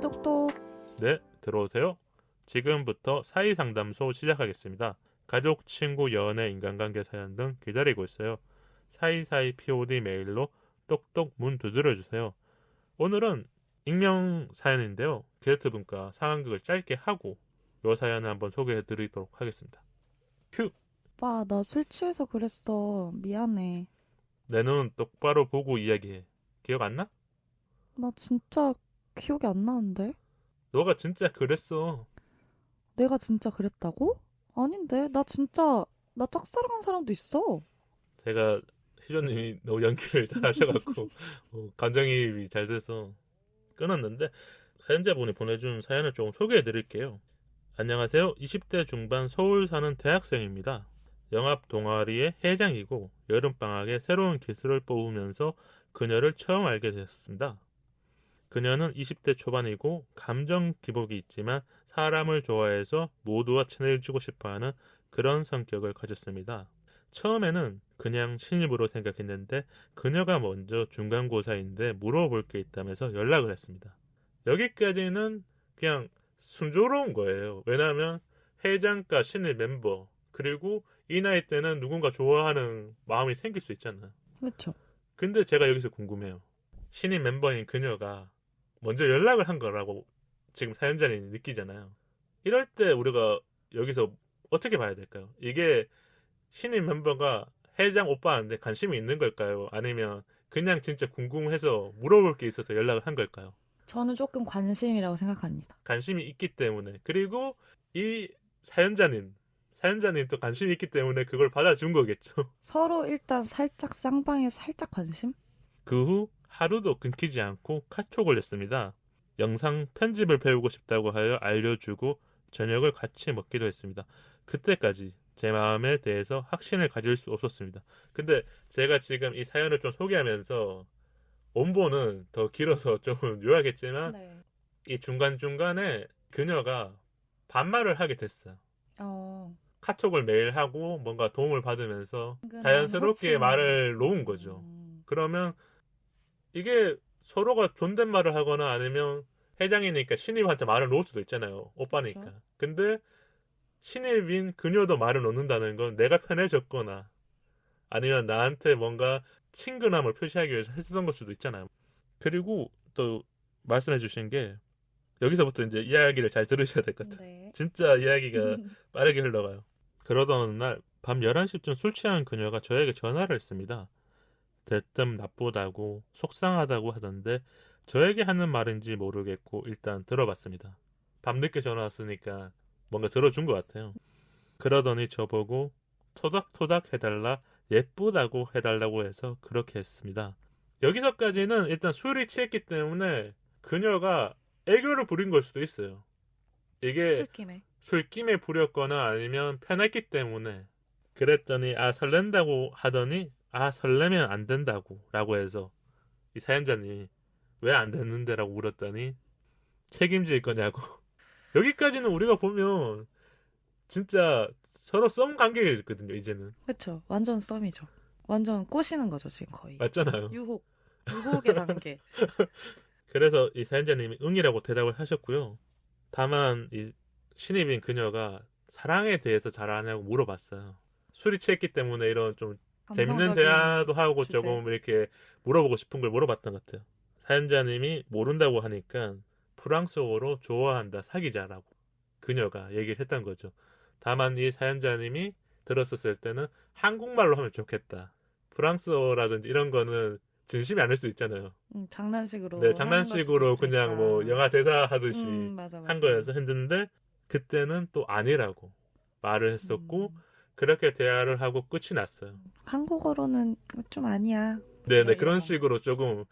똑똑. 네, 들어오세요. 지금부터 사이 상담소 시작하겠습니다. 가족, 친구, 연애, 인간관계 사연 등 기다리고 있어요. 사이사이 POD 메일로 똑똑 문 두드려 주세요. 오늘은 익명 사연인데요. 게스트 분과 상황극을 짧게 하고 요 사연을 한번 소개해 드리도록 하겠습니다. 큐! 오빠, 나 술 취해서 그랬어. 미안해. 내 눈 똑바로 보고 이야기해. 기억 안 나? 나 진짜 기억이 안 나는데? 너가 진짜 그랬어. 내가 진짜 그랬다고? 아닌데. 나 진짜, 나 짝사랑한 사람도 있어. 제가 시조님이 너무 연기를 잘 하셔갖고 어, 감정이입이 잘 돼서 끊었는데 사연자분이 보내준 사연을 조금 소개해 드릴게요. 안녕하세요. 20대 중반 서울 사는 대학생입니다. 영합 동아리의 회장이고 여름방학에 새로운 기술을 뽑으면서 그녀를 처음 알게 되었습니다. 그녀는 20대 초반이고 감정 기복이 있지만 사람을 좋아해서 모두와 친해지고 싶어하는 그런 성격을 가졌습니다. 처음에는 그냥 신입으로 생각했는데 그녀가 먼저 중간고사인데 물어볼 게 있다면서 연락을 했습니다. 여기까지는 그냥 순조로운 거예요. 왜냐하면 회장과 신입 멤버 그리고 이 나이 때는 누군가 좋아하는 마음이 생길 수 있잖아. 그쵸. 근데 제가 여기서 궁금해요. 신입 멤버인 그녀가 먼저 연락을 한 거라고 지금 사연자님 느끼잖아요. 이럴 때 우리가 여기서 어떻게 봐야 될까요? 이게 신입 멤버가 회장 오빠한테 관심이 있는 걸까요? 아니면 그냥 진짜 궁금해서 물어볼 게 있어서 연락을 한 걸까요? 저는 조금 관심이라고 생각합니다. 관심이 있기 때문에 그리고 이 사연자님 사연자님 또 관심이 있기 때문에 그걸 받아준 거겠죠. 서로 일단 살짝 쌍방에 살짝 관심? 그 후 하루도 끊기지 않고 카톡을 했습니다. 영상 편집을 배우고 싶다고 하여 알려주고 저녁을 같이 먹기로 했습니다. 그때까지 제 마음에 대해서 확신을 가질 수 없었습니다. 근데 제가 지금 이 사연을 좀 소개하면서 원본은 더 길어서 좀 요약했지만 네. 이 중간 중간에 그녀가 반말을 하게 됐어요. 어. 카톡을 매일 하고 뭔가 도움을 받으면서 자연스럽게 호칭. 말을 놓은 거죠. 음. 그러면 이게 서로가 존댓말을 하거나 아니면 회장이니까 신입한테 말을 놓을 수도 있잖아요. 오빠니까. 그렇죠. 근데 신입인 그녀도 말을 놓는다는 건 내가 편해졌거나 아니면 나한테 뭔가 친근함을 표시하기 위해서 했던 걸 수도 있잖아요. 그리고 또 말씀해 주신 게 여기서부터 이제 이야기를 잘 들으셔야 될 것 같아요. 네. 진짜 이야기가 빠르게 흘러가요. 그러던 어느 날 밤 11시쯤 술 취한 그녀가 저에게 전화를 했습니다. 대뜸 나쁘다고 속상하다고 하던데 저에게 하는 말인지 모르겠고 일단 들어봤습니다. 밤늦게 전화 왔으니까 뭔가 들어준 것 같아요. 그러더니 저보고 토닥토닥 해달라 예쁘다고 해달라고 해서 그렇게 했습니다. 여기서까지는 일단 술이 취했기 때문에 그녀가 애교를 부린 걸 수도 있어요. 이게 술김에. 술김에 부렸거나 아니면 편했기 때문에 그랬더니 아 설렌다고 하더니 아 설레면 안 된다고 라고 해서 이 사연자님이 왜 안 됐는데 라고 물었더니 책임질 거냐고 여기까지는 우리가 보면 진짜 서로 썸 관계거든요 이제는 그쵸. 완전 썸이죠. 완전 꼬시는 거죠, 지금 거의. 맞잖아요 유혹. 유혹의 단계. 그래서 이 사연자님이 응이라고 대답을 하셨고요 다만 이 신입인 그녀가 사랑에 대해서 잘 아냐고 물어봤어요 술이 취했기 때문에 이런 좀 재밌는 대화도 하고 주제. 조금 이렇게 물어보고 싶은 걸 물어봤던 것 같아요. 사연자님이 모른다고 하니까 프랑스어로 좋아한다 사귀자라고 그녀가 얘기를 했던 거죠. 다만 이 사연자님이 들었었을 때는 한국말로 하면 좋겠다. 프랑스어라든지 이런 거는 진심이 아닐 수 있잖아요. 음, 장난식으로. 네, 장난식으로 그냥 뭐. 영화 대사 하듯이 음, 맞아, 맞아. 한 거여서 했는데 그때는 또 아니라고 말을 했었고 음, 그렇게 대화를 하고 끝이 났어요. 한국어로는 좀 아니야. 네네 뭐 그런 이런. 식으로 조금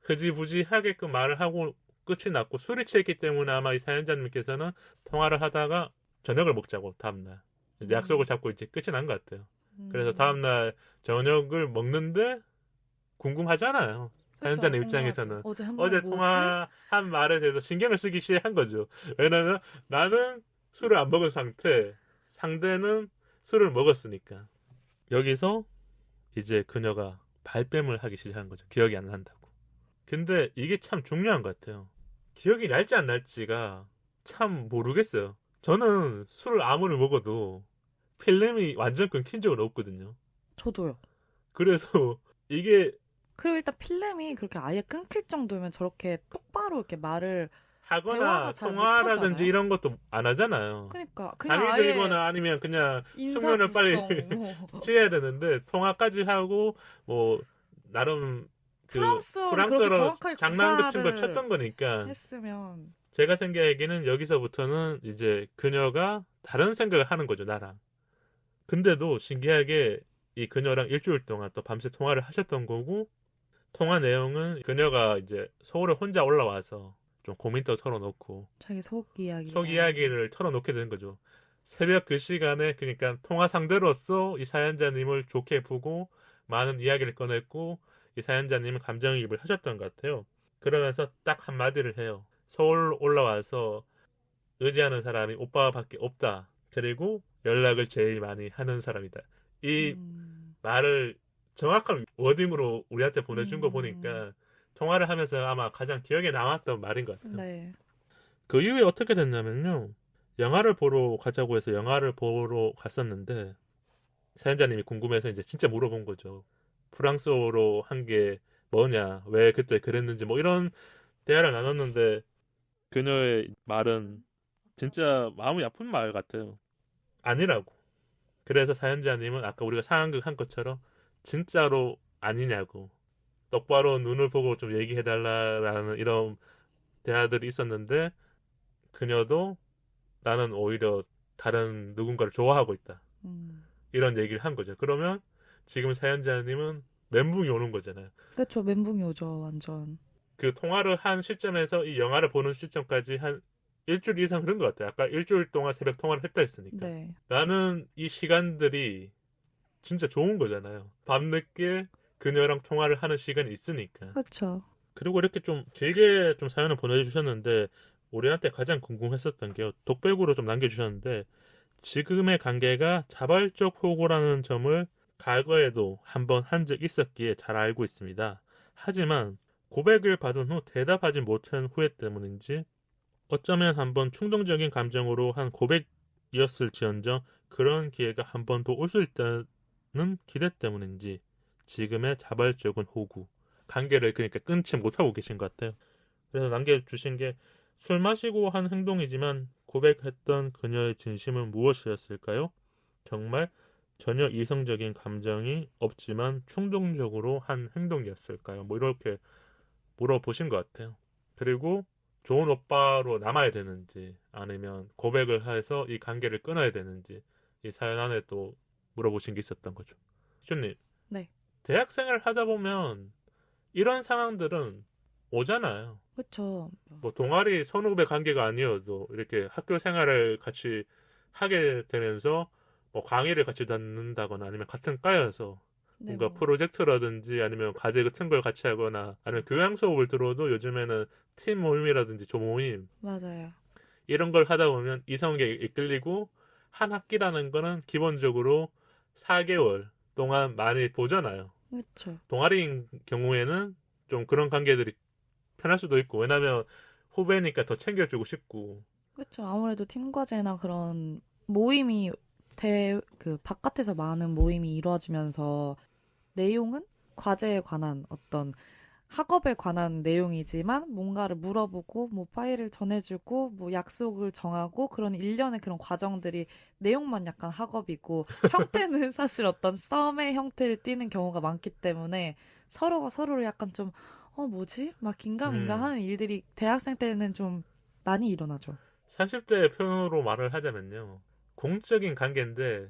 흐지부지하게끔 말을 하고 끝이 났고 술이 취했기 때문에 아마 이 사연자님께서는 통화를 하다가 저녁을 먹자고 다음날 이제 음. 약속을 잡고 이제 끝이 난 것 같아요. 음. 그래서 다음날 저녁을 먹는데 궁금하잖아요. 사연자님 그쵸, 입장에서는. 어제 어제? 통화한 말에 대해서 신경을 쓰기 시작한 거죠. 왜냐면 나는 술을 안 먹은 상태, 상대는 술을 먹었으니까. 여기서 이제 그녀가 발뺌을 하기 시작한 거죠. 기억이 안 난다고. 근데 이게 참 중요한 것 같아요. 기억이 날지 안 날지가 참 모르겠어요. 저는 술을 아무리 먹어도 필름이 완전 끊긴 적은 없거든요. 저도요. 그래서 이게 그리고 일단 필름이 그렇게 아예 끊길 정도면 저렇게 똑바로 이렇게 말을 하거나 통화라든지. 이런 것도 안 하잖아요. 그러니까 그냥 들거나 아니면 그냥 숙면을 빨리. 취해야 되는데 통화까지 하고 뭐 나름 그 정확하게 장난 같은 걸 쳤던 거니까 했으면 제가 생각하기에는 여기서부터는 이제 그녀가 다른 생각을 하는 거죠 나랑 근데도 신기하게 이 그녀랑 일주일 동안 또 밤새 통화를 하셨던 거고 통화 내용은 그녀가 이제 서울에 혼자 올라와서 좀 고민도 털어놓고 자기 속 이야기 속 이야기를 털어놓게 되는 거죠. 새벽 그 시간에 그러니까 통화 상대로서 이 사연자님을 좋게 보고 많은 이야기를 꺼냈고 이 사연자님은 감정이입을 하셨던 것 같아요. 그러면서 딱 한마디를 해요. 서울 올라와서 의지하는 사람이 오빠밖에 없다. 그리고 연락을 제일 많이 하는 사람이다. 이 음, 말을 정확한 워딩으로 우리한테 보내준 거 음. 보니까 통화를 하면서 아마 가장 기억에 남았던 말인 것 같아요. 네. 그 이후에 어떻게 됐냐면요. 영화를 보러 가자고 해서 영화를 보러 갔었는데 사연자님이 궁금해서 이제 진짜 물어본 거죠. 프랑스어로 한 게 뭐냐, 왜 그때 그랬는지 뭐 이런 대화를 나눴는데 그녀의 말은 진짜 마음이 아픈 말 같아요. 아니라고. 그래서 사연자님은 아까 우리가 상황극 한 것처럼 진짜로 아니냐고 똑바로 눈을 보고 좀 얘기해달라라는 이런 대화들이 있었는데 그녀도 나는 오히려 다른 누군가를 좋아하고 있다. 음. 이런 얘기를 한 거죠. 그러면 지금 사연자님은 멘붕이 오는 거잖아요. 그렇죠. 멘붕이 오죠. 완전. 그 통화를 한 시점에서 이 영화를 보는 시점까지 한 일주일 이상 그런 것 같아요. 아까 일주일 동안 새벽 통화를 했다 했으니까. 네. 나는 이 시간들이 진짜 좋은 거잖아요. 밤늦게 그녀랑 통화를 하는 시간이 있으니까. 그렇죠. 그리고 이렇게 좀 길게 좀 사연을 보내주셨는데 우리한테 가장 궁금했었던 게요. 독백으로 좀 남겨주셨는데 지금의 관계가 자발적 호구라는 점을 과거에도 한번 한 적 있었기에 잘 알고 있습니다. 하지만 고백을 받은 후 대답하지 못한 후회 때문인지 어쩌면 한번 충동적인 감정으로 한 고백이었을지언정 그런 기회가 한번더올수 있다는 기대 때문인지 지금의 자발적인 호구 관계를 그러니까 끊지 못하고 계신 것 같아요. 그래서 남겨주신 게 술 마시고 한 행동이지만 고백했던 그녀의 진심은 무엇이었을까요? 정말 전혀 이성적인 감정이 없지만 충동적으로 한 행동이었을까요? 뭐 이렇게 물어보신 것 같아요. 그리고 좋은 오빠로 남아야 되는지 아니면 고백을 해서 이 관계를 끊어야 되는지 이 사연 안에 또 물어보신 게 있었던 거죠. 시준님. 네. 대학생을 하다 보면 이런 상황들은 오잖아요. 그렇죠. 뭐 동아리 선후배 관계가 아니어도 이렇게 학교 생활을 같이 하게 되면서 뭐 강의를 같이 듣는다거나 아니면 같은 과여서 네, 뭔가 뭐. 프로젝트라든지 아니면 과제 같은 걸 같이 하거나 아니면 교양 수업을 들어도 요즘에는 팀 모임이라든지 조모임 맞아요. 이런 걸 하다 보면 이성에 이끌리고 한 학기라는 거는 기본적으로 4개월 동안 많이 보잖아요. 그렇죠. 동아리인 경우에는 좀 그런 관계들이 편할 수도 있고 왜냐면 후배니까 더 챙겨주고 싶고 그렇죠. 아무래도 팀 과제나 그런 모임이 대 그 바깥에서 많은 모임이 이루어지면서 내용은 과제에 관한 어떤 학업에 관한 내용이지만 뭔가를 물어보고 뭐 파일을 전해주고 뭐 약속을 정하고 그런 일련의 그런 과정들이 내용만 약간 학업이고 형태는 사실 어떤 썸의 형태를 띠는 경우가 많기 때문에 서로가 서로를 약간 좀 어 뭐지 막 긴가민가 음. 하는 일들이 대학생 때는 좀 많이 일어나죠. 30대 표현으로 말을 하자면요 공적인 관계인데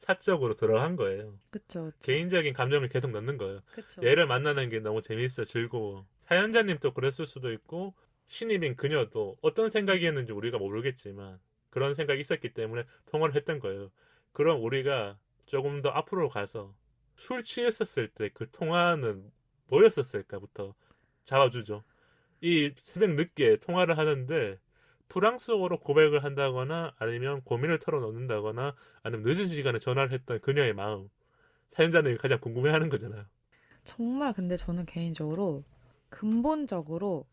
사적으로 들어간 거예요. 그쵸, 개인적인 감정을 계속 넣는 거예요. 그쵸. 얘를 만나는 게 너무 재밌어 즐거워. 사연자님도 그랬을 수도 있고 신입인 그녀도 어떤 생각이었는지 우리가 모르겠지만 그런 생각이 있었기 때문에 통화를 했던 거예요. 그럼 우리가 조금 더 앞으로 가서 술 취했었을 때 그 통화는 뭐였었을까부터 잡아주죠. 이 새벽 늦게 통화를 하는데 프랑스어로 고백을 한다거나 아니면 고민을 털어놓는다거나 아니면 늦은 시간에 전화를 했던 그녀의 마음 사연자님이 가장 궁금해하는 거잖아요. 정말 근데 저는 개인적으로 근본적으로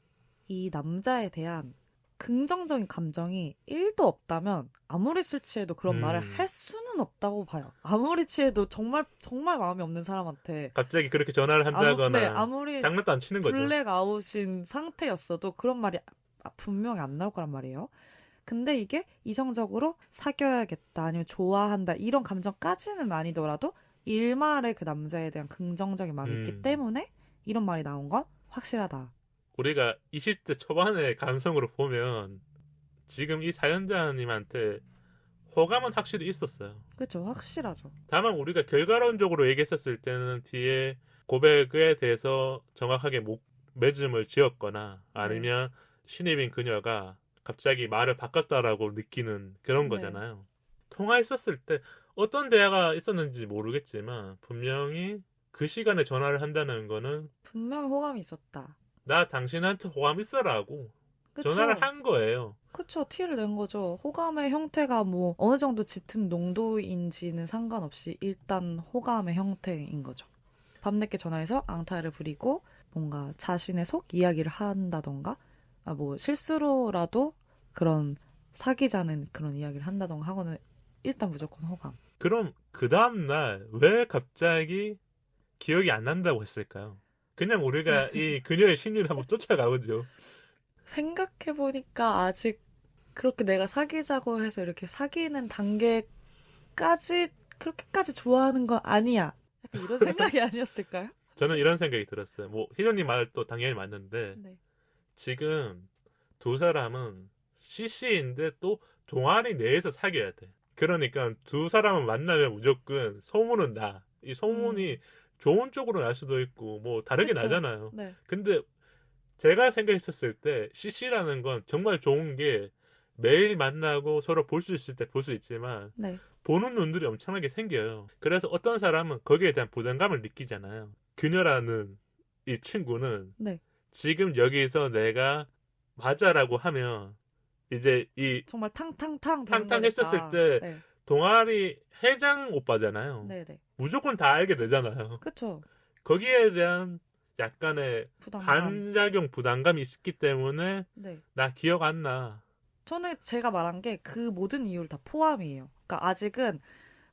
이 남자에 대한 긍정적인 감정이 1도 없다면 아무리 술 취해도 그런 음. 말을 할 수는 없다고 봐요. 아무리 취해도 정말 정말 마음이 없는 사람한테 갑자기 그렇게 전화를 아무, 한다거나 네, 아무리 장난도 안 치는 거죠. 블랙아웃인 상태였어도 그런 말이 아- 분명히 안 나올 거란 말이에요. 근데 이게 이성적으로 사귀어야겠다 아니면 좋아한다 이런 감정까지는 아니더라도 일말의 그 남자에 대한 긍정적인 마음이 음. 있기 때문에 이런 말이 나온 건 확실하다. 우리가 20대 초반의 감성으로 보면 지금 이 사연자님한테 호감은 확실히 있었어요. 그렇죠. 확실하죠. 다만 우리가 결과론적으로 얘기했었을 때는 뒤에 고백에 대해서 정확하게 목, 매짐을 지었거나 아니면 신입인 그녀가 갑자기 말을 바꿨다라고 느끼는 그런 네. 거잖아요. 통화했었을 때 어떤 대화가 있었는지 모르겠지만 분명히 그 시간에 전화를 한다는 거는 분명히 호감이 있었다. 나 당신한테 호감 있어라고 그쵸? 전화를 한 거예요. 그쵸. 티를 낸 거죠. 호감의 형태가 뭐 어느 정도 짙은 농도인지는 상관없이 일단 호감의 형태인 거죠. 밤늦게 전화해서 앙탈을 부리고 뭔가 자신의 속 이야기를 한다던가 아, 뭐 실수로라도 그런 사귀자는 그런 이야기를 한다던가 하고는 일단 무조건 호감. 그럼 그 다음날 왜 갑자기 기억이 안 난다고 했을까요? 그냥 우리가 이 그녀의 심리를 한번 쫓아가보죠. 생각해보니까 아직 그렇게 내가 사귀자고 해서 이렇게 사귀는 단계까지 그렇게까지 좋아하는 건 아니야. 약간 이런 생각이 아니었을까요? 저는 이런 생각이 들었어요. 뭐 희정님 말도 당연히 맞는데 네. 지금 두 사람은 CC인데 또 동아리 내에서 사귀어야 돼. 그러니까 두 사람을 만나면 무조건 소문은 나. 이 소문이 좋은 쪽으로 날 수도 있고 뭐 다르게 음. 그쵸. 나잖아요. 네. 근데 제가 생각했었을 때 CC라는 건 정말 좋은 게 매일 만나고 서로 볼 수 있을 때 볼 수 있지만 네. 보는 눈들이 엄청나게 생겨요. 그래서 어떤 사람은 거기에 대한 부담감을 느끼잖아요. 그녀라는 이 친구는 네. 지금 여기서 내가 맞아라고 하면 이제 이 정말 탕탕탕. 탕탕 했었을. 때 네. 동아리 회장 오빠잖아요. 네네. 무조건 다 알게 되잖아요. 그쵸. 거기에 대한 약간의 부담감. 반작용 부담감이 있기 때문에 네. 나 기억 안 나. 저는 제가 말한 게 그 모든 이유를 다 포함이에요. 그러니까 아직은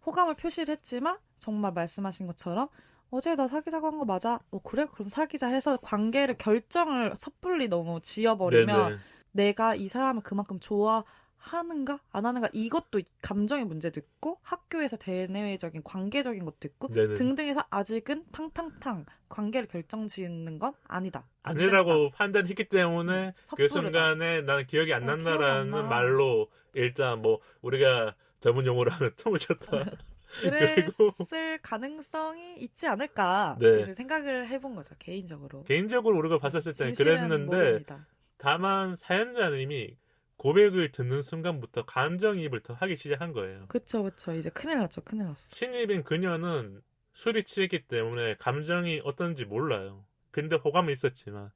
호감을 표시를 했지만 정말 말씀하신 것처럼 어제 나 사귀자고 한 거 맞아? 어 그래? 그럼 사귀자 해서 관계를 결정을 섣불리 너무 지어버리면 네네. 내가 이 사람을 그만큼 좋아하는가 안 하는가 이것도 감정의 문제도 있고 학교에서 대내외적인 관계적인 것도 있고 네네. 등등해서 아직은 탕탕탕 관계를 결정 짓는 건 아니다. 안 아니라고 판단했기 때문에 그 섣부르다. 순간에 나는 기억이 안 어, 안 난다라는 나. 말로 일단 뭐 우리가 전문 용어로 하는 tum을 쳤다. 그랬을 가능성이 있지 않을까 네. 이제 생각을 해본 거죠 개인적으로. 개인적으로 우리가 봤었을 때는 그랬는데 모릅니다. 다만 사연자님이 고백을 듣는 순간부터 감정이입을 더 하기 시작한 거예요. 그쵸 그쵸 이제 큰일 났죠 큰일 났어. 신입인 그녀는 술이 취했기 때문에 감정이 어떤지 몰라요. 근데 호감은 있었지만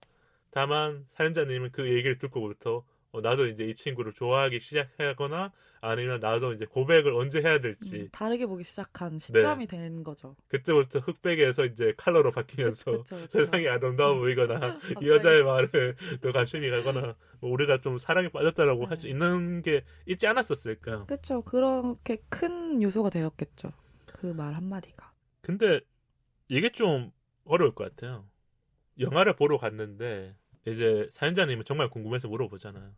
다만 사연자님은 그 얘기를 듣고부터 어, 나도 이제 이 친구를 좋아하기 시작하거나 아니면 나도 이제 고백을 언제 해야 될지 음, 다르게 보기 네. 시작한 시점이 되는 거죠. 그때부터 흑백에서 이제 칼로로 바뀌면서 그쵸, 그쵸. 세상이 아름다워 보이거나 갑자기. 이 여자의 말에 더 관심이 가거나 뭐 우리가 좀 사랑에 빠졌다라고 할수 네. 있는 게 있지 않았었을까. 그쵸 그렇게 큰 요소가 되었겠죠. 그 말 한마디가. 근데 이게 좀 어려울 것 같아요. 영화를 보러 갔는데 이제 사연자님은 정말 궁금해서 물어보잖아요.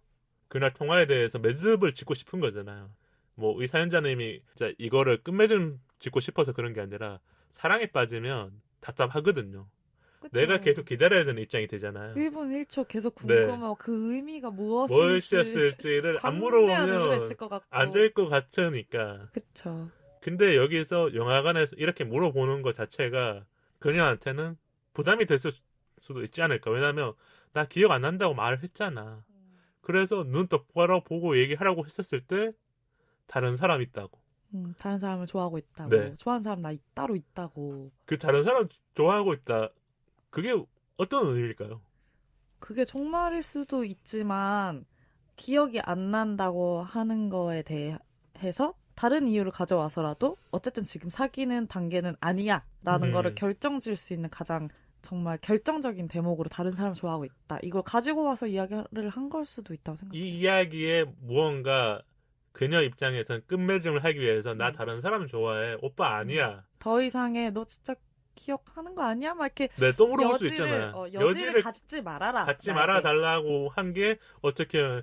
그날 통화에 대해서 매듭을 짓고 싶은 거잖아요. 뭐 이 사연자님이 진짜 이거를 끝맺음 짓고 싶어서 그런 게 아니라 사랑에 빠지면 답답하거든요. 그쵸? 내가 계속 기다려야 되는 입장이 되잖아요. 1분 1초 계속 네. 궁금하고 그 의미가 무엇인지 뭘 쓰였을지를 안 관대한 의미가 물어보면. 안 될 것 같으니까. 그쵸. 근데 여기서 영화관에서 이렇게 물어보는 것 자체가 그녀한테는 부담이 될 수- 수도 있지 않을까. 왜냐면 나 기억 안 난다고 말을 했잖아. 그래서 눈 똑바로 보고 얘기하라고 했었을 때 다른 사람 있다고. 음, 다른 사람을 좋아하고 있다고. 네. 좋아하는 사람 나 이- 따로 있다고. 그 다른 사람 좋아하고 있다. 그게 어떤 의미일까요? 그게 정말일 수도 있지만 기억이 안 난다고 하는 거에 대해서 다른 이유를 가져와서라도 어쨌든 지금 사귀는 단계는 아니야 라는 음. 거를 결정 지을 수 있는 가장 정말 결정적인 대목으로 다른 사람 좋아하고 있다. 이걸 가지고 와서 이야기를 한 걸 수도 있다고 생각해요. 이 이야기에 무언가 그녀 입장에선 끝맺음을 하기 위해서 나 음. 다른 사람 좋아해 오빠 아니야 더 이상의 너 진짜 기억하는 거 아니야? 막 이렇게 네 또 물어볼 수 여지를, 있잖아요 어, 여지를, 갖지 말아라. 갖지 나에게. 말아 달라고 한 게 어떻게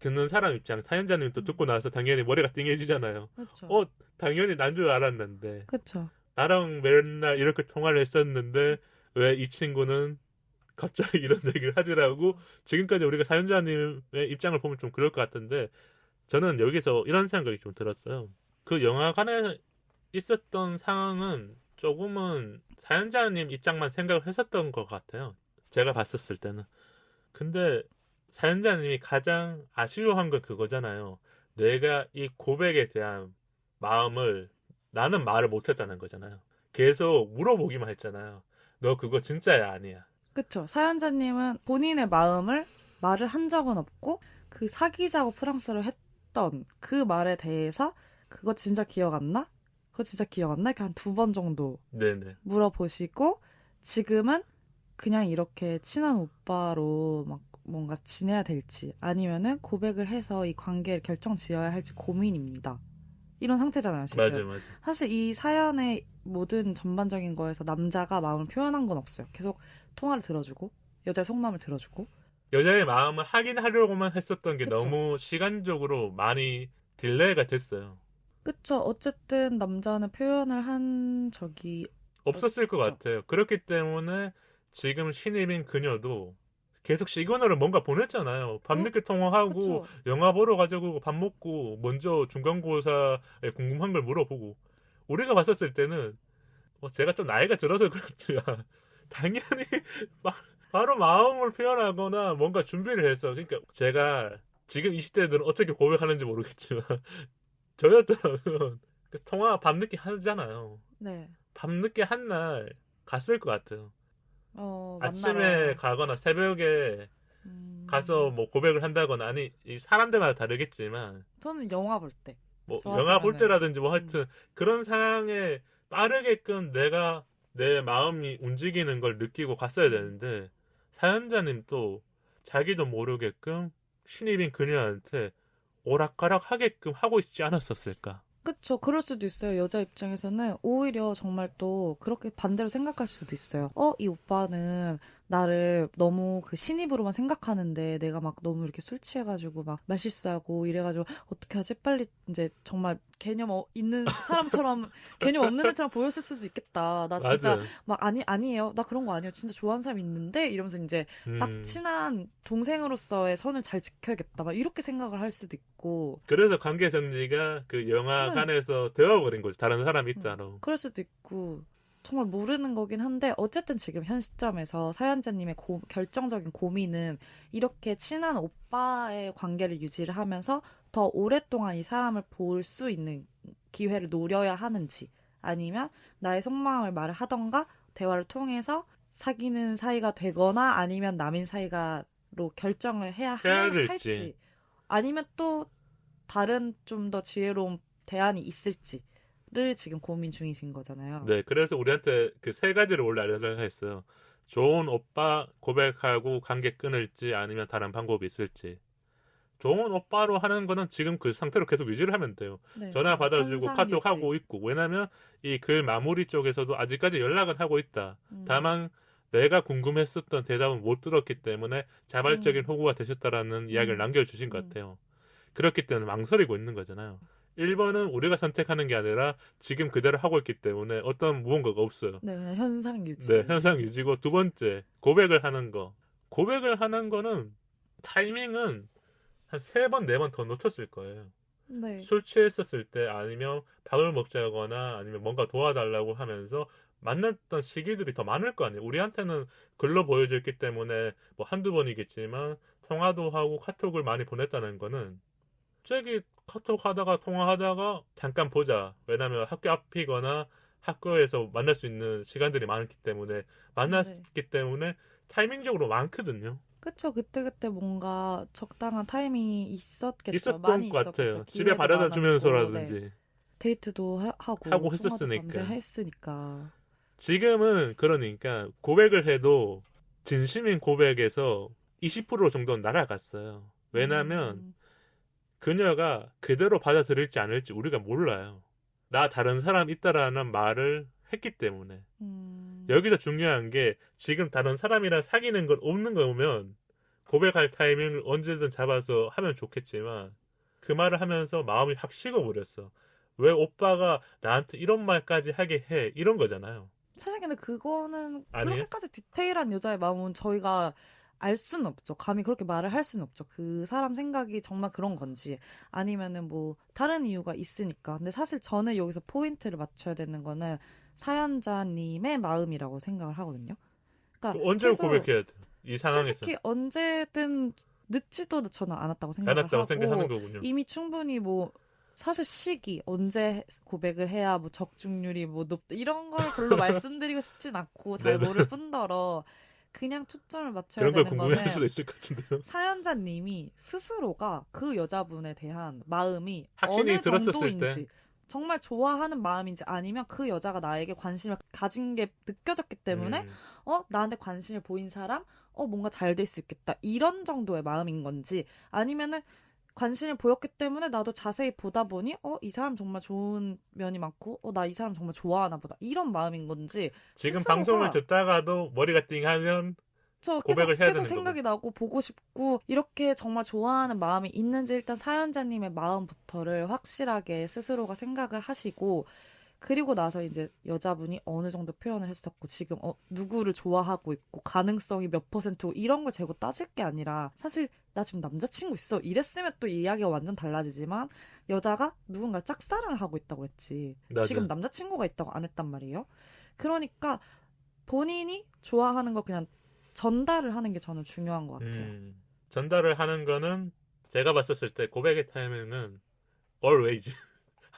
듣는 사람 입장 사연자님 또 음. 듣고 나서 당연히 머리가 띵해지잖아요 그렇죠. 어 당연히 난 줄 알았는데 그렇죠. 나랑 맨날 이렇게 통화를 했었는데 왜 이 친구는 갑자기 이런 얘기를 하지라고 지금까지 우리가 사연자님의 입장을 보면 좀 그럴 것 같은데 저는 여기서 이런 생각이 좀 들었어요. 그 영화관에 있었던 상황은 조금은 사연자님 입장만 생각을 했었던 것 같아요. 제가 봤었을 때는. 근데 사연자님이 가장 아쉬워한 건 그거잖아요. 내가 이 고백에 대한 마음을 나는 말을 못했다는 거잖아요. 계속 물어보기만 했잖아요. 너 그거 진짜야 아니야. 그쵸. 사연자님은 본인의 마음을 말을 한 적은 없고 그 사귀자고 프랑스를 했던 그 말에 대해서 그거 진짜 기억 안 나? 그거 진짜 기억 안 나? 이렇게 한 두 번 정도 네네. 물어보시고 지금은 그냥 이렇게 친한 오빠로 막 뭔가 지내야 될지 아니면은 고백을 해서 이 관계를 결정 지어야 할지 고민입니다. 이런 상태잖아요, 지금. 맞아요, 맞아요. 사실 이 사연의 모든 전반적인 거에서 남자가 마음을 표현한 건 없어요. 계속 통화를 들어주고 여자의 속마음을 들어주고 여자의 마음을 확인하려고만 했었던 게 그쵸. 너무 시간적으로 많이 딜레이가 됐어요. 그쵸. 어쨌든 남자는 표현을 한 적이 없었을 것 그쵸. 같아요. 그렇기 때문에 지금 신입인 그녀도 계속 시그널을 뭔가 보냈잖아요. 밤늦게 통화하고 그쵸. 영화 보러 가자고 밥 먹고 먼저 중간고사에 궁금한 걸 물어보고 우리가 봤었을 때는 뭐 제가 좀 나이가 들어서 그렇지만 당연히 막 바로 마음을 표현하거나 뭔가 준비를 했어. 그러니까 제가 지금 20대들은 어떻게 고백하는지 모르겠지만 저였더라면 그 통화 밤늦게 하잖아요. 네. 밤늦게 한 날 갔을 것 같아요. 어, 아침에. 가거나 새벽에 음, 가서 뭐 고백을 한다거나 아니 이 사람들마다 다르겠지만 저는 영화 볼 때. 뭐저 영화 볼 같으면은- 때라든지 뭐 하여튼 그런 상황에 빠르게끔 내가 내 마음이 움직이는 걸 느끼고 갔어야 음. 되는데 사연자님 또 자기도 모르게끔 신입인 그녀한테 오락가락 하게끔 하고 있지 않았었을까? 그쵸. 그럴 수도 있어요. 여자 입장에서는 오히려 정말 또 그렇게 반대로 생각할 수도 있어요. 어, 이 오빠는 나를 너무 그 신입으로만 생각하는데 내가 막 너무 이렇게 술 취해가지고 막 말실수하고 이래가지고 어떻게 하지? 빨리 이제 정말 개념 어- 있는 사람처럼 개념 없는 애처럼 보였을 수도 있겠다. 나 진짜 맞아. 막 아니 아니에요. 나 그런 거 아니에요. 진짜 좋아하는 사람 있는데 이러면서 이제 딱 음. 친한 동생으로서의 선을 잘 지켜야겠다. 막 이렇게 생각을 할 수도 있고 그래서 관계 정리가 그 영화관에서 되어버린 거죠. 다른 사람이 있다로. 그럴 수도 있고 정말 모르는 거긴 한데 어쨌든 지금 현 시점에서 사연자님의 고- 결정적인 고민은 이렇게 친한 오빠의 관계를 유지를 하면서 더 오랫동안 이 사람을 볼 수 있는 기회를 노려야 하는지 아니면 나의 속마음을 말을 하던가 대화를 통해서 사귀는 사이가 되거나 아니면 남인 사이가로 결정을 해야, 해야 할- 될지. 할지 아니면 또 다른 좀 더 지혜로운 대안이 있을지 를 지금 고민 중이신 거잖아요. 네, 그래서 우리한테 그 세 가지를 원래 알려달라 했어요. 좋은 오빠 고백하고 관계 끊을지 아니면 다른 방법이 있을지. 좋은 오빠로 하는 거는 지금 그 상태로 계속 유지를 하면 돼요. 네. 전화 받아주고 카톡. 하고 있고. 왜냐면 이 글 마무리 쪽에서도 아직까지 연락은 하고 있다. 음. 다만 내가 궁금했었던 대답은 못 들었기 때문에 자발적인 음. 호구가 되셨다라는 이야기를 음. 남겨주신 것 음. 같아요. 그렇기 때문에 망설이고 있는 거잖아요. 1번은 우리가 선택하는 게 아니라 지금 그대로 하고 있기 때문에 어떤 무언가가 없어요. 네, 그냥 현상 유지. 네, 현상 유지고 두 번째 고백을 하는 거. 고백을 하는 거는 타이밍은 한 세 번, 네 번 더 놓쳤을 거예요. 네. 술 취했었을 때 아니면 밥을 먹자거나 아니면 뭔가 도와달라고 하면서 만났던 시기들이 더 많을 거 아니에요. 우리한테는 글로 보여졌기 때문에 뭐 한두 번이겠지만 통화도 하고 카톡을 많이 보냈다는 거는 갑자기 카톡 하다가 통화하다가 잠깐 보자. 왜냐면 학교 앞이거나 학교에서 만날 수 있는 시간들이 많기 때문에 만났기 때문에 타이밍적으로 많거든요. 그쵸 그때 그때 뭔가 적당한 타이밍이 있었겠죠. 있었던 많이 것 같아요. 집에 바래다 주면서라든지. 네. 데이트도 하, 고 하고 했었으니까. 했으니까. 지금은 그러니까 고백을 해도 진심인 고백에서 20% 정도는 날아갔어요. 왜냐면 음, 그녀가 그대로 받아들일지 않을지 우리가 몰라요. 나 다른 사람 있다라는 말을 했기 때문에. 음, 여기서 중요한 게 지금 다른 사람이랑 사귀는 건 없는 거면 고백할 타이밍을 언제든 잡아서 하면 좋겠지만 그 말을 하면서 마음이 확 식어버렸어. 왜 오빠가 나한테 이런 말까지 하게 해? 이런 거잖아요. 사실 근데 그거는 아니에요? 그렇게까지 디테일한 여자의 마음은 저희가 알 수는 없죠. 감히 그렇게 말을 할 수는 없죠. 그 사람 생각이 정말 그런 건지 아니면은 뭐 다른 이유가 있으니까. 근데 사실 저는 여기서 포인트를 맞춰야 되는 거는 사연자님의 마음이라고 생각을 하거든요. 그러니까 언제 고백해야 돼? 이 상황에서. 솔직히 언제든 늦지도 저는 않았다고 생각을 안 했다고 하고 생각하는 거군요. 이미 충분히 뭐 사실 시기 언제 고백을 해야 뭐 적중률이 뭐 높다 이런 걸 별로 말씀드리고 싶진 않고 잘. 모를 뿐더러 그냥 초점을 맞춰야 그런 걸 되는 궁금해할 거는 수도 있을 것 같은데요. 사연자님이 스스로가 그 여자분에 대한 마음이 확신이 어느 들었었을 정도인지 정말 좋아하는 마음인지 아니면 그 여자가 나에게 관심을 가진 게 느껴졌기 때문에 음, 어 나한테 관심을 보인 사람? 어 뭔가 잘 될 수 있겠다. 이런 정도의 마음인 건지 아니면은 관심을 보였기 때문에 나도 자세히 보다 보니 어 이 사람 정말 좋은 면이 많고 어 나 이 사람 정말 좋아하나 보다. 이런 마음인 건지 지금 방송을 듣다가도 머리가 띵하면 저 고백을 계속, 해야 계속 생각이 나고 보고 싶고 이렇게 정말 좋아하는 마음이 있는지 일단 사연자님의 마음부터를 확실하게 스스로가 생각을 하시고 그리고 나서 이제 여자분이 어느 정도 표현을 했었고 지금 어, 누구를 좋아하고 있고 가능성이 몇 퍼센트고 이런 걸 재고 따질 게 아니라 사실 나 지금 남자친구 있어. 이랬으면 또 이야기가 완전 달라지지만 여자가 누군가를 짝사랑을 하고 있다고 했지. 맞아요. 지금 남자친구가 있다고 안 했단 말이에요. 그러니까 본인이 좋아하는 거 그냥 전달을 하는 게 저는 중요한 것 같아요. 음, 전달을 하는 거는 제가 봤었을 때 고백의 타이밍은 always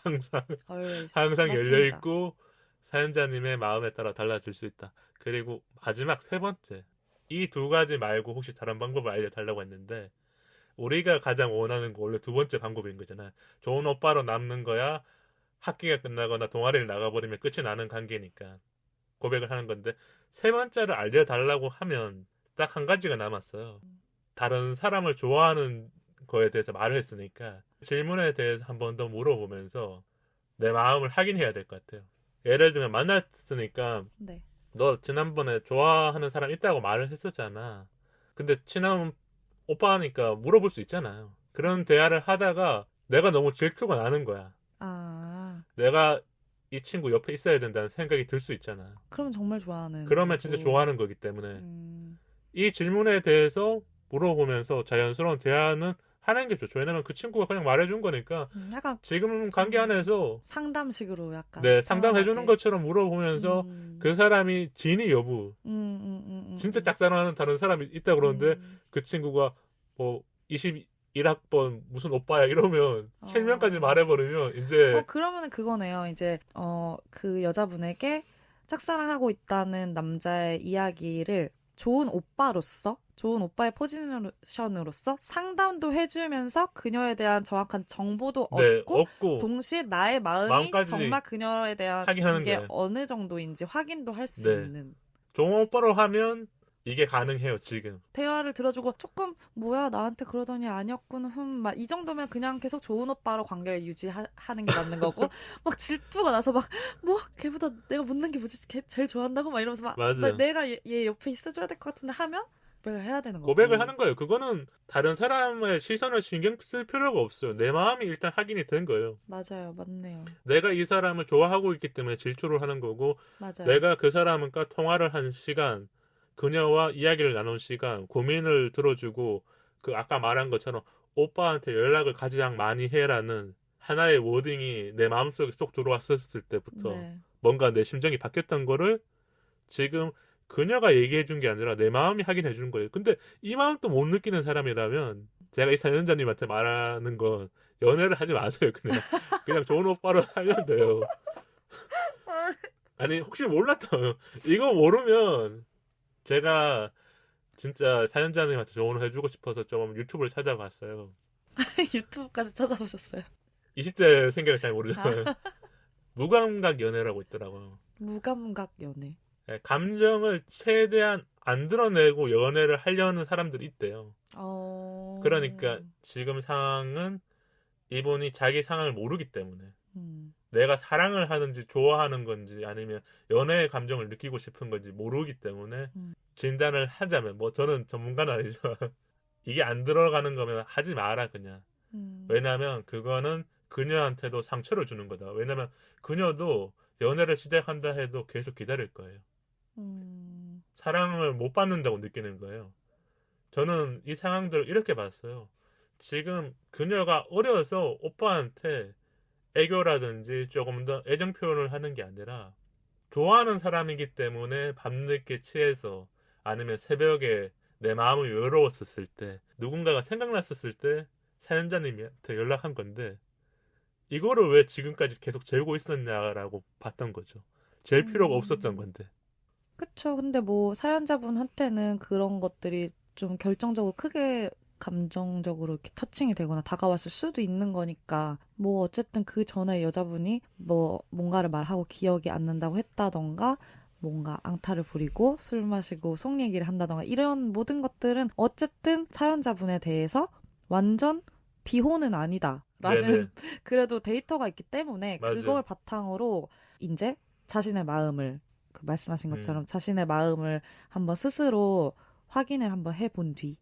항상 Always. 항상. 열려 있고 사연자님의 마음에 따라 달라질 수 있다. 그리고 마지막 세 번째 이 두 가지 말고 혹시 다른 방법을 알려달라고 했는데 우리가 가장 원하는 거 원래 두 번째 방법인 거잖아요. 좋은 오빠로 남는 거야. 학기가 끝나거나 동아리를 나가버리면 끝이 나는 관계니까 고백을 하는 건데 세 번째를 알려달라고 하면 딱 한 가지가 남았어요. 다른 사람을 좋아하는 거에 대해서 말을 했으니까 질문에 대해서 한 번 더 물어보면서 내 마음을 확인해야 될 것 같아요. 예를 들면 만났으니까 네. 너 지난번에 좋아하는 사람 있다고 말을 했었잖아. 근데 친한 오빠니까 물어볼 수 있잖아요. 그런 대화를 하다가 내가 너무 질투가 나는 거야. 아, 내가 이 친구 옆에 있어야 된다는 생각이 들 수 있잖아. 그러면 정말 좋아하는. 그러면 진짜. 좋아하는 거기 때문에 음, 이 질문에 대해서 물어보면서 자연스러운 대화는 하는 게 좋죠. 왜냐면 그 친구가 그냥 말해준 거니까 음, 약간 지금 관계 안에서 상담식으로 약간. 네 상담해주는. 것처럼 물어보면서 음, 그 사람이 진위 여부 음, 음, 음, 음, 진짜 음. 짝사랑하는 다른 사람이 있다 그러는데 음, 그 친구가 뭐 21학번 무슨 오빠야 이러면 어. 실명까지 말해버리면 이제 어, 그러면은 그거네요. 이제, 어, 그 여자분에게 짝사랑하고 있다는 남자의 이야기를 좋은 오빠로서, 좋은 오빠의 포지션으로서 상담도 해주면서 그녀에 대한 정확한 정보도 네 얻고, 없고 동시에 나의 마음이 정말 그녀에 대한 게 거예요. 어느 정도인지 확인도 할수 네. 있는 좋은 오빠로 하면 이게 가능해요 지금 대화를 들어주고 조금 뭐야 나한테 그러더니 아니었군 흠막 이 정도면 그냥 계속 좋은 오빠로 관계를 유지하는 게 맞는 거고 막 질투가 나서 막 뭐 걔보다 내가 못난 게 뭐지 걔 제일 좋아한다고 막 이러면서 막. 막 내가 얘, 얘 옆에 있어줘야 될 것 같은데 하면 고백을 해야 되는 거고 고백을 하는 거예요. 그거는 다른 사람의 시선을 신경 쓸 필요가 없어요. 내 마음이 일단 확인이 된 거예요. 맞아요 맞네요 내가 이 사람을 좋아하고 있기 때문에 질투를 하는 거고 맞아요 내가 그 사람과 통화를 한 시간 그녀와 이야기를 나눈 시간 고민을 들어주고 그 아까 말한 것처럼 오빠한테 연락을 가장 많이 해라는 하나의 워딩이 내 마음속에 쏙 들어왔었을 때부터 네. 뭔가 내 심정이 바뀌었던 거를 지금 그녀가 얘기해 준 게 아니라 내 마음이 확인해 주는 거예요. 근데 이 마음도 못 느끼는 사람이라면 제가 이 사연자님한테 말하는 건 연애를 하지 마세요. 그냥 그냥 좋은 오빠로 하면 돼요. 아니 혹시 몰랐다. 이거 모르면 제가 진짜 사연자님한테 조언을 해주고 싶어서 좀 유튜브를 찾아봤어요. 유튜브까지 찾아보셨어요. 20대 생각을 잘 모르잖아요. 무감각 연애라고 있더라고요. 무감각 연애. 예, 감정을 최대한 안 드러내고 연애를 하려는 사람들이 있대요. 어. 그러니까 지금 상황은 이분이 자기 상황을 모르기 때문에 음. 내가 사랑을 하는지 좋아하는 건지 아니면 연애의 감정을 느끼고 싶은 건지 모르기 때문에 음. 진단을 하자면 뭐 저는 전문가는 아니지만 이게 안 들어가는 거면 하지 마라 그냥 음. 왜냐면 그거는 그녀한테도 상처를 주는 거다 왜냐면 그녀도 연애를 시작한다 해도 계속 기다릴 거예요 음. 사랑을 못 받는다고 느끼는 거예요 저는 이 상황들을 이렇게 봤어요 지금 그녀가 어려서 오빠한테 애교라든지 조금 더 애정 표현을 하는 게 아니라 좋아하는 사람이기 때문에 밤늦게 취해서 아니면 새벽에 내 마음이 외로웠었을 때 누군가가 생각났었을 때 사연자님한테 연락한 건데 이거를 왜 지금까지 계속 재고 있었냐라고 봤던 거죠. 잴 필요가 음. 없었던 건데. 그쵸. 근데 뭐 사연자분한테는 그런 것들이 좀 결정적으로 크게 감정적으로 이렇게 터칭이 되거나 다가왔을 수도 있는 거니까 뭐 어쨌든 그 전에 여자분이 뭐 뭔가를 말하고 기억이 안 난다고 했다던가 뭔가 앙탈을 부리고 술 마시고 속 얘기를 한다던가 이런 모든 것들은 어쨌든 사연자분에 대해서 완전 비호는 아니다 라는 네네. 그래도 데이터가 있기 때문에 맞아요. 그걸 바탕으로 이제 자신의 마음을 그 말씀하신 음. 것처럼 자신의 마음을 한번 스스로 확인을 한번 해본 뒤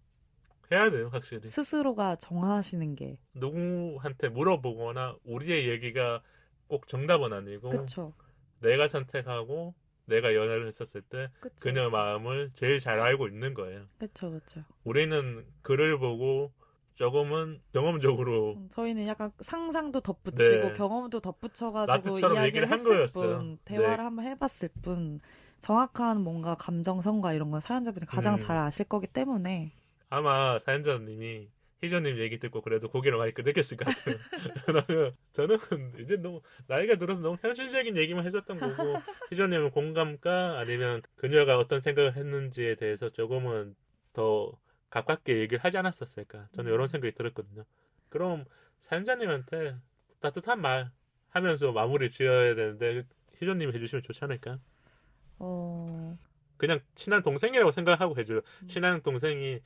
해야 돼요, 확실히. 스스로가 정하시는 게 누구한테 물어보거나 우리의 얘기가 꼭 정답은 아니고 그쵸 내가 선택하고 내가 연애를 했었을 때 그쵸 그녀 그쵸. 마음을 제일 잘 알고 있는 거예요. 그쵸 그쵸 우리는 글을 보고 조금은 경험적으로 음, 저희는 약간 상상도 덧붙이고 네. 경험도 덧붙여가지고 이야기를 얘기를 한 했을 거였어요. 뿐 대화를 네. 한번 해봤을 뿐 정확한 뭔가 감정선과 이런 건 사연자분이 가장 음. 잘 아실 거기 때문에 아마 사연자님이 희조님 얘기 듣고 그래도 고개를 많이 끄덕였을 것 같아요. 저는 이제 너무 나이가 들어서 너무 현실적인 얘기만 해줬던 거고 희조님은 공감가 아니면 그녀가 어떤 생각을 했는지에 대해서 조금은 더 가깝게 얘기를 하지 않았었을까 저는 이런 음. 생각이 들었거든요. 그럼 사연자님한테 따뜻한 말 하면서 마무리 지어야 되는데 희조님이 해주시면 좋지 않을까? 어 그냥 친한 동생이라고 생각하고 해줘요. 음. 친한 동생이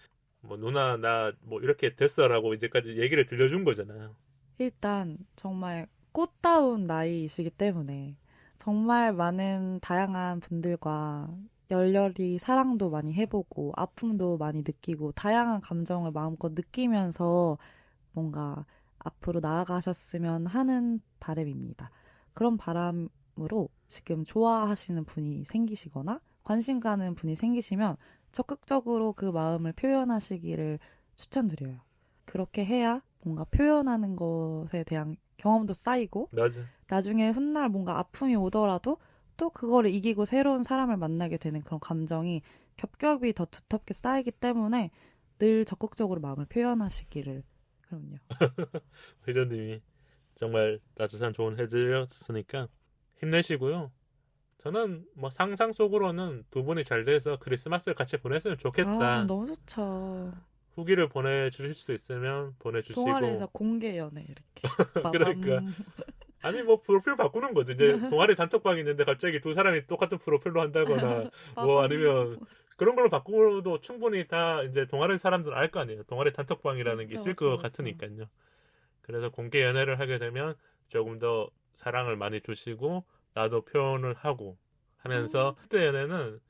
뭐 누나 나 뭐 이렇게 됐어라고 이제까지 얘기를 들려준 거잖아요. 일단 정말 꽃다운 나이이시기 때문에 정말 많은 다양한 분들과 열렬히 사랑도 많이 해보고 아픔도 많이 느끼고 다양한 감정을 마음껏 느끼면서 뭔가 앞으로 나아가셨으면 하는 바람입니다. 그런 바람으로 지금 좋아하시는 분이 생기시거나 관심 가는 분이 생기시면 적극적으로 그 마음을 표현하시기를 추천드려요. 그렇게 해야 뭔가 표현하는 것에 대한 경험도 쌓이고 맞아. 나중에 훗날 뭔가 아픔이 오더라도 또 그거를 이기고 새로운 사람을 만나게 되는 그런 감정이 겹겹이 더 두텁게 쌓이기 때문에 늘 적극적으로 마음을 표현하시기를 그럼요. 회장님이 정말 따뜻한 조언 해드렸으니까 힘내시고요. 저는 뭐 상상 속으로는 두 분이 잘 돼서 크리스마스를 같이 보냈으면 좋겠다. 아 너무 좋죠. 후기를 보내주실 수 있으면 보내주시고 동아리에서 공개 연애 이렇게. 그러니까. 아니 뭐 프로필 바꾸는 거죠. 이제 동아리 단톡방이 있는데 갑자기 두 사람이 똑같은 프로필로 한다거나 뭐. 아니면 그런 걸로 바꾸어도 충분히 다 이제 동아리 사람들은 알거 아니에요. 동아리 단톡방이라는 게 그쵸, 있을 것. 같으니까요. 그래서 공개 연애를 하게 되면 조금 더 사랑을 많이 주시고 나도 표현을 하고 하면서 그때 연애는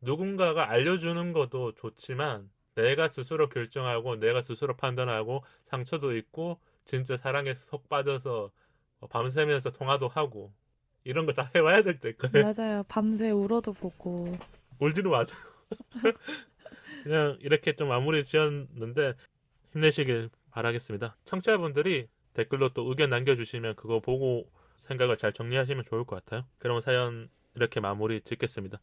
누군가가 알려주는 것도 좋지만 내가 스스로 결정하고 내가 스스로 판단하고 상처도 있고 진짜 사랑에 속 빠져서 밤새면서 통화도 하고 이런 거 다 해와야 될 때 거예요. 맞아요. 밤새 울어도 보고. 울지는 마세요. 그냥 이렇게 좀 마무리 지었는데 힘내시길 바라겠습니다. 청취자분들이 댓글로 또 의견 남겨주시면 그거 보고 생각을 잘 정리하시면 좋을 것 같아요. 그럼 사연 이렇게 마무리 짓겠습니다.